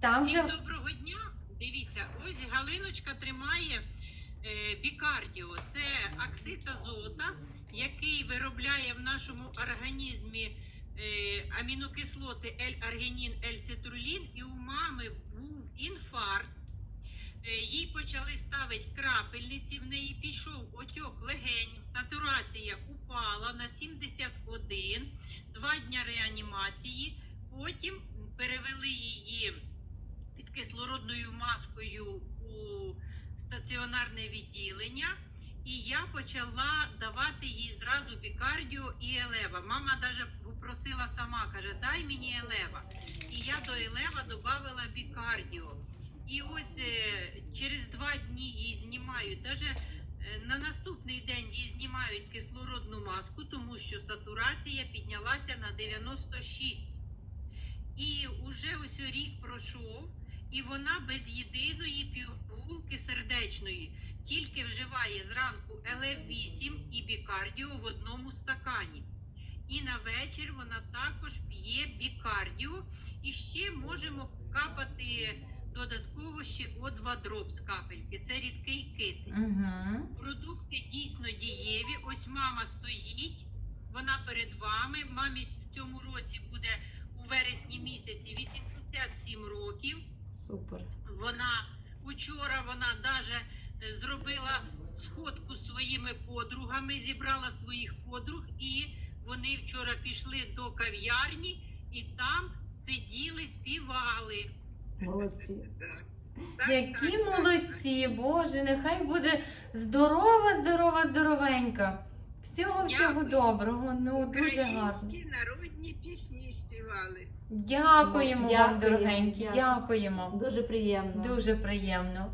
Там Всім вже доброго дня. Дивіться, ось Галиночка тримає е, бікардіо. Це оксид азота, який виробляє в нашому організмі е, амінокислоти L-аргінін, L-цитрулін. І у мами був інфаркт. Е, Їй почали ставити крапельниці, в неї пішов отьок легень, сатурація упала на 71, два дня реанімації. Потім перевели її маскою у стаціонарне відділення. І я почала давати їй зразу бікардіо і елева. Мама навіть попросила сама, каже, дай мені елева. І я до елева додавала бікардіо. І ось е, через два дні їй знімають, навіть на наступний день їй знімають кислородну маску, тому що сатурація піднялася на 96. І вже ось рік пройшов, і вона без єдиної пігулки сердечної, тільки вживає зранку ЛФ8 і бікардіо в одному стакані. І на вечір вона також п'є бікардіо. І ще можемо капати додатково ще О2 дроп з капельки. Це рідкий кисень. угу. Продукти дійсно дієві. Ось мама стоїть, вона перед вами. Мамі в цьому році буде у вересні місяці 87 років. Супер. Вона учора вона даже е, зробила сходку зі своїми подругами, зібрала своїх подруг, і вони вчора пішли до кав'ярні і там сиділи, співали. Молодці. Так, Які так, молодці, Боже, нехай буде здорова, здорова, здоровенька. Всього всього Дякую. доброго. Ну дуже гарно. Українські народні пісні співали. Дякуємо вам, дорогенькі, дякую. дякуємо. Дуже приємно. Дуже приємно.